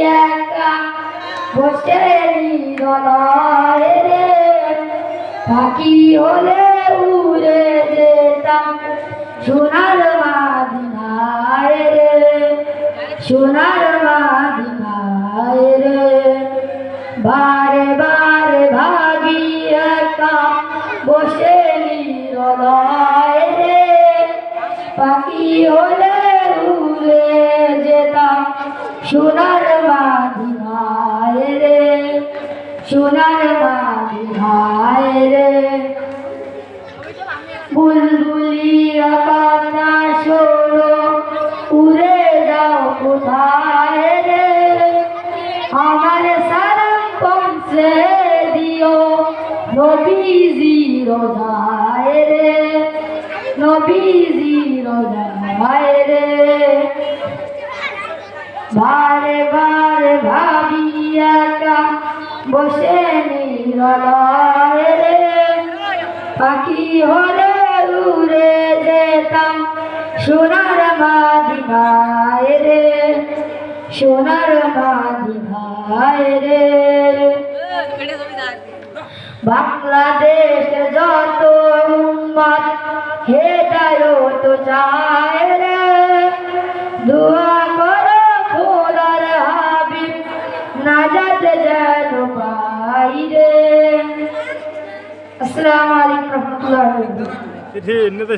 একা। বসে রে। পাখি হলে উড়ে যেতাম সোনার মাদিনায় রে। সোনার মাদিনায় রে। বারে বারে ভাবি একা বসে নিরলয় রে। পাখি হলে উড়ে যেতাম সোনার মাদিনায় রে, সোনার মাদিনায় রে। বুলবুলিয়া কথা শোনো, উড়ে যাও কোথায় রে? আমার সালাম পৌঁছে দিও নবীজি রোজায় রে নবীজি রোজায় রে। বারে বারে ভাবি একা বসে নিরলয় পাখি হলে উড়ে যেতাম সোনার মাদিনায় রে, সোনার মাদিনায় রে। বাংলাদেশ যত উম্মত, হেদায়ত চায় রে। দোয়া ਅਸਲਾਮ ਵਾਲੇਕੁਮ ਰਹਿਮਤੁল্ਲਾਹ